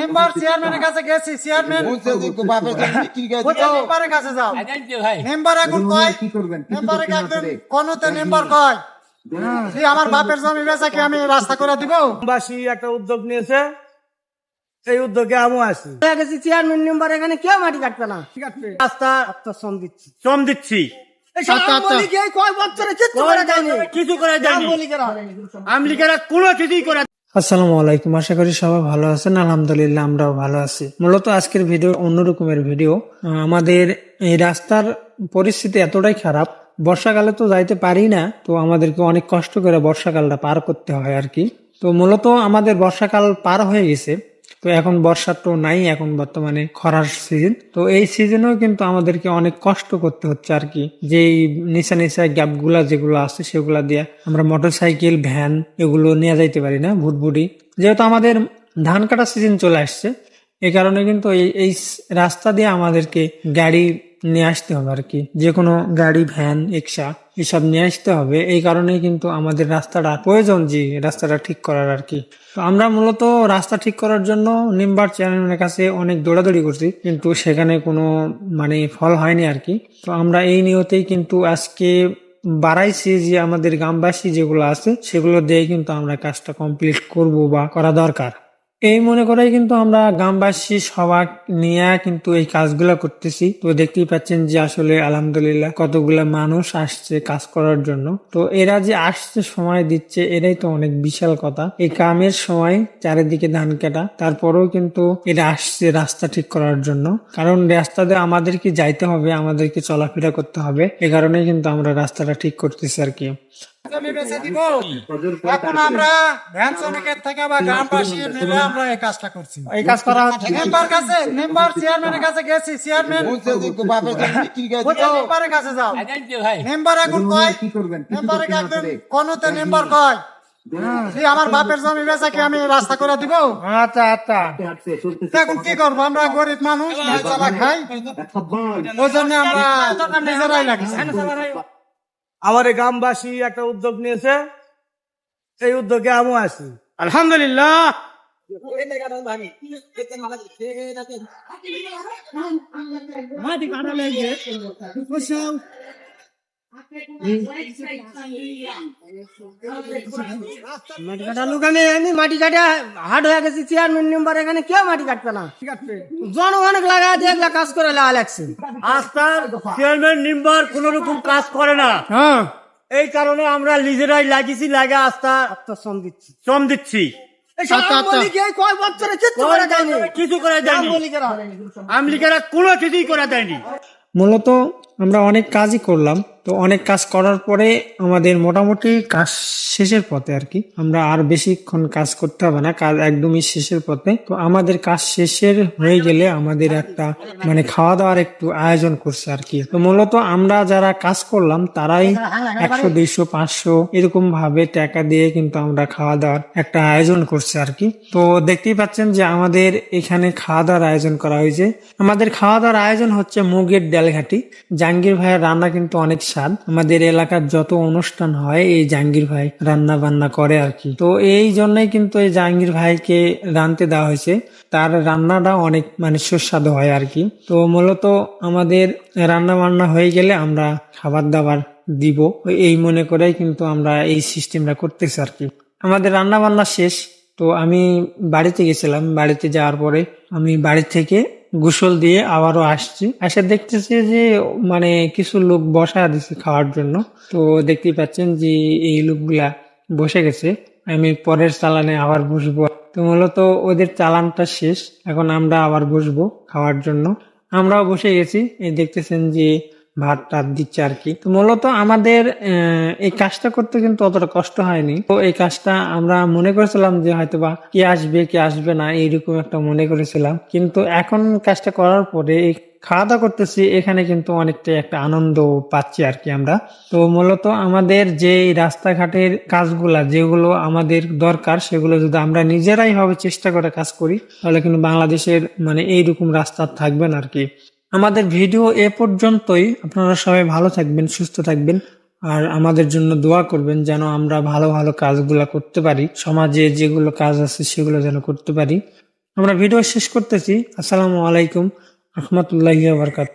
Member চেয়ারম্যানের কাছে গেছি চেয়ারম্যান বলছে যে বাপের জন্য বিক্রি করে কোথায় মেম্বারের কাছে যাও। ভাই। মেম্বার এখন কয়? কি করবেন? কি মেম্বারে কোনতে কয়? যে আমার বাপের জমি বেচা কি আমি রাস্তা করে দিব? বাসী একটা উদ্যোগ নিয়েছে। এই উদ্যোগে হয়ে গেছি চেয়ারম্যান মেম্বার এখানে কেউ মাটি কাটবে না। ঠিক আছে। রাস্তা শ্রম দিচ্ছি। শ্রম দিচ্ছি। এই সব আচ্ছা, আচ্ছা। করে দেয়নি? কিছু করে যায়নি আমলিকেরা। আমলিকেরা কোনো কিছুই করে আসসালামু আলাইকুম। আশা করি সবাই ভালো আছেন। আলহামদুলিল্লাহ, আমরাও ভালো আছি। মূলত আজকের ভিডিও অন্যরকমের ভিডিও। আমাদের এই রাস্তার পরিস্থিতি এতটাই খারাপ। বর্ষাকালে তো যাইতে পারি না, তো আমাদেরকে অনেক কষ্ট করে বর্ষাকালটা পার করতে হয় আর কি। তো মূলত আমাদের বর্ষাকাল পার হয়ে গেছে। তো এখন বর্ষা তো নাই, এখন বর্তমানে খরার সিজন তো এই সিজনেও কিন্তু আমাদেরকে অনেক কষ্ট করতে হচ্ছে আর কি। যে নিচা নিচা গ্যাপগুলা যেগুলো আছে সেগুলা দিয়ে আমরা মোটরসাইকেল ভ্যান এগুলো নিয়ে যাইতে পারি না, ভুটভুটি। যেহেতু আমাদের ধান কাটা সিজন চলে আসছে এই কারণে কিন্তু এই রাস্তা দিয়ে আমাদেরকে গাড়ি নিয়ে আসতে হবে আর কি। যে কোনো গাড়ি ভ্যান রিক্সা এসব নিয়ে আসতে হবে। এই কারণেই কিন্তু আমাদের রাস্তাটা প্রয়োজন যে রাস্তাটা ঠিক করার আর কি। তো আমরা মূলত রাস্তা ঠিক করার জন্য নিম্বার চেয়ারম্যানের কাছে অনেক দৌড়াদৌড়ি করছি। কিন্তু সেখানে কোনো মানে ফল হয়নি আর কি। তো আমরা এই নিয়তেই কিন্তু আজকে বাড়াইছি যে আমাদের গ্রামবাসী যেগুলো আছে, সেগুলো দিয়ে কিন্তু আমরা কাজটা কমপ্লিট করব বা করা দরকার। এই মনে করেই কিন্তু আমরা গ্রামবাসী সবার নিয়ে কিন্তু এই কাজগুলো করতেছি। তো দেখতেই পাচ্ছেন যে আসলে আলহামদুলিল্লাহ কতগুলা মানুষ আসছে কাজ করার জন্য। তো এরা যে আসছে সময় দিচ্ছে এরাই তো অনেক বিশাল কথা। এই কামের সময় চারিদিকে ধান কাটা, তারপরেও কিন্তু এরা আসছে রাস্তা ঠিক করার জন্য। কারণ রাস্তাতে আমাদেরকে যাইতে হবে, আমাদেরকে চলাফেরা করতে হবে। এ কারণেই কিন্তু আমরা রাস্তাটা ঠিক করতেছি আর কি। জমি বেচে দিব। এখন আমরা ভ্যান শ্রমিকের থেকে বা গ্রামবাসী মিলে আমরা এই কাজটা করছি। এই কাজ করা হচ্ছে। মেম্বার কাছে মেম্বার চেয়ারম্যানের কাছে গেছি চেয়ারম্যান বলছে যে তো বাপের জন্য বিক্রি করে কোথায় দিও। মেম্বারের কাছে যাও। মেম্বার এখন কয়? কি করবেন? কি মেম্বারে একদম আপনারে? মেম্বার কয়? আমার বাপের জমি বেচা কি আমি রাস্তা করে দিব? আচ্ছা আচ্ছা। এখন কি করব? আমরা গরিব মানুষ খাই। ওই জন্য আমরা নিজেরাই আমার এই গ্রামবাসী একটা উদ্যোগ নিয়েছে। এই উদ্যোগে আমি আসি আলহামদুলিল্লাহ। মাটি কাটা লোক আমি আমি মাটি কাটা হয়ে গেছি চেয়ারম্যান মেম্বার এখানে কেউ মাটি কাটবে না জন অনেক কাজ করে লাগা লাগছে চেয়ারম্যান নিম্বার কোন রকম কাজ করে না হ্যাঁ এই কারণে আমরা নিজেরাই লাগিয়েছি লাগে আস্থা তো শ্রম দিচ্ছি শ্রম দিচ্ছি। আমলিকেরা কোনো কিছুই করে দেয়নি মূলত আমরা অনেক কাজই করলাম তো অনেক কাজ করার পরে আমাদের মোটামুটি কাজ শেষের পথে আর কি। আমরা আর বেশিক্ষণ কাজ করতে হবে না, কাজ একদমই শেষের পথে। তো আমাদের কাজ শেষের হয়ে গেলে আমাদের একটা মানে খাওয়া দাওয়ার একটু আয়োজন করছে আর কি। তো মূলত আমরা যারা কাজ করলাম, তারাই একশো, দুইশো, পাঁচশো এরকম ভাবে টাকা দিয়ে কিন্তু আমরা খাওয়া দাওয়ার একটা আয়োজন করছে আর কি। তো দেখতেই পাচ্ছেন যে আমাদের এখানে খাওয়া দাওয়ার আয়োজন করা হয়েছে। আমাদের খাওয়া দাওয়ার আয়োজন হচ্ছে মুগের ডালঘাটি। জাহাঙ্গীর ভাইয়ের রান্না কিন্তু অনেক স্বাদ আমাদের এলাকার যত অনুষ্ঠান হয়, এই জাহাঙ্গীর ভাই রান্না বান্না করে আর কি। তো এই জন্যই কিন্তু এই জাহাঙ্গীর ভাইকে রানতে দেওয়া হয়েছে। তার রান্নাটা অনেক মানে সুস্বাদু হয় আর কি। তো মূলত আমাদের রান্না বান্না হয়ে গেলে আমরা খাবার দাবার দিব। এই মনে করেই কিন্তু আমরা এই সিস্টেমটা করতেছি আর কি। আমাদের রান্না বান্না শেষ। তো আমি বাড়িতে গেছিলাম। বাড়িতে যাওয়ার পরে আমি বাড়ি থেকে গোসল দিয়ে আবারও আসছি। এসে দেখতেছি যে মানে কিছু লোক বসা দিছে খাওয়ার জন্য। তো দেখতেই পাচ্ছেন যে, এই লোকগুলা বসে গেছে। আমি পরের চালানে আবার বসবো। তো মূলত ওদের চালানটা শেষ। এখন আমরা আবার বসবো খাওয়ার জন্য। আমরাও বসে গেছি। দেখতেছেন যে ভাত টাত দিচ্ছে আর কি। তো মূলত আমাদের এই কাজটা করতে কিন্তু অতটা কষ্ট হয়নি। তো এই কাজটা আমরা মনে করেছিলাম যে হয়তো বা কে আসবে কে আসবে না, এইরকম একটা মনে করেছিলাম। কিন্তু এখন কাজটা করার পরে এই খাওয়া দাওয়া করতেছি, এখানে কিন্তু অনেকটা একটা আনন্দ পাচ্ছি আর কি আমরা। তো মূলত আমাদের যে রাস্তাঘাটের কাজগুলা, যেগুলো আমাদের দরকার, সেগুলো যদি আমরা নিজেরাই হবে চেষ্টা করে কাজ করি, তাহলে কিন্তু বাংলাদেশের মানে এইরকম রাস্তা থাকবে না আর কি। আমাদের ভিডিও এ পর্যন্তই। আপনারা সবাই ভালো থাকবেন, সুস্থ থাকবেন। আর আমাদের জন্য দোয়া করবেন যেন আমরা ভালো ভালো কাজগুলো করতে পারি। সমাজে যেগুলো কাজ আছে সেগুলো যেন করতে পারি। আমরা ভিডিও শেষ করতেছি। আসসালামু আলাইকুম। রহমতুল্লাহ বারকাত